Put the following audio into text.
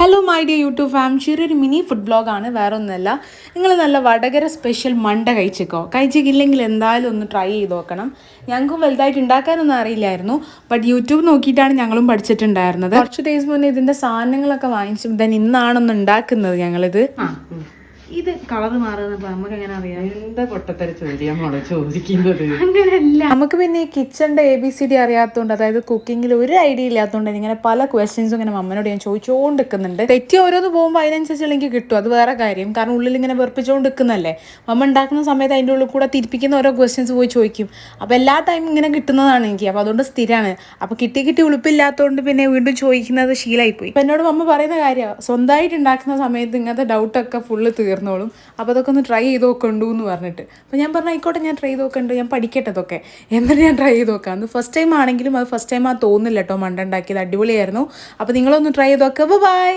Hello my dear YouTube fam ചെറിയൊരു mini food ബ്ലോഗാണ് വേറെ ഒന്നുമല്ല നിങ്ങൾ നല്ല വടകര സ്പെഷ്യൽ മണ്ട കഴിച്ചേക്കോ? കഴിച്ചിട്ടില്ലെങ്കിൽ എന്തായാലും ഒന്ന് ട്രൈ ചെയ്ത് നോക്കണം. ഞങ്ങൾക്കും വലുതായിട്ട് ഉണ്ടാക്കാനൊന്നും അറിയില്ലായിരുന്നു. ബട്ട് യൂട്യൂബ് നോക്കിയിട്ടാണ് ഞങ്ങളും പഠിച്ചിട്ടുണ്ടായിരുന്നത്. കുറച്ച് ദിവസം മുന്നേ ഇതിന്റെ സാധനങ്ങളൊക്കെ വാങ്ങിച്ചു. ദെൻ ഇന്നാണൊന്ന് ഉണ്ടാക്കുന്നത് ഞങ്ങളിത്. ഇത് കളർ മാറുന്നത് നമുക്ക് എങ്ങനെ അറിയാം? എന്താ പൊട്ടത്തര ചോദ്യം മോളെ? ചോദിക്കുന്നത്. അങ്ങനെയല്ല. നമുക്ക് പിന്നെ ഈ കിച്ചണിന്റെ എ ബി സി ഡി അറിയാത്തതുകൊണ്ട് അതായത് കുക്കിങ്ങിൽ ഒരു ഐഡിയ ഇല്ലാത്തതുകൊണ്ട് ഇങ്ങനെ പല ക്വസ്റ്റ്യൻസും ഇങ്ങനെ അമ്മനോട് ഞാൻ ചോദിച്ചുകൊണ്ട് നിൽക്കുന്നുണ്ട് തെറ്റി ഓരോന്ന് പോകുമ്പോൾ അതിനനുസരിച്ച് എനിക്ക് കിട്ടും. അത് വേറെ കാര്യം. കാരണം ഉള്ളിൽ ഇങ്ങനെ വെറുപ്പിച്ചുകൊണ്ട് നിൽക്കുന്നല്ലേ അമ്മ ഉണ്ടാക്കുന്ന സമയത്ത് അതിന്റെ ഉള്ളിൽ കൂടെ തിരിപ്പിക്കുന്ന ഓരോ ക്വസ്റ്റ്യൻസ് പോയി ചോദിക്കും. അപ്പോൾ എല്ലാ ടൈം ഇങ്ങനെ കിട്ടുന്നതാണ് എനിക്ക്. അപ്പോൾ അതുകൊണ്ട് സ്ഥിരമാണ് അപ്പോൾ കിട്ടി കിട്ടി ഉളുപ്പില്ലാത്തതുകൊണ്ട് പിന്നെ വീണ്ടും ചോദിക്കുന്നത് ശീലമായിപ്പോയി അപ്പോൾ എന്നോട് അമ്മ പറയുന്ന കാര്യമാണ് സ്വന്തമായിട്ട് ഉണ്ടാക്കുന്ന സമയത്ത് ഇങ്ങനത്തെ ഡൗട്ടൊക്കെ ഫുള്ള് തീർന്നോളും അപ്പോൾ അതൊക്കെ ഒന്ന് ട്രൈ ചെയ്ത് നോക്കണ്ടു എന്ന് പറഞ്ഞിട്ട്. അപ്പോൾ ഞാൻ പറഞ്ഞു ആയിക്കോട്ടെ ഞാൻ ട്രൈ ചെയ്ത് നോക്കണ്ട്. ഞാൻ പഠിക്കട്ടെ അതൊക്കെ എന്നിട്ട് ഞാൻ ട്രൈ ചെയ്ത് നോക്കാം. അന്ന് ഫസ്റ്റ് ടൈം ആണെങ്കിലും അത് ഫസ്റ്റ് ടൈം ആ തോന്നില്ല കേട്ടോ മണ്ട ഉണ്ടാക്കിയത് അടിപൊളിയായിരുന്നു. അപ്പോൾ നിങ്ങളൊന്ന് ട്രൈ ചെയ്ത് നോക്കുക ബൈ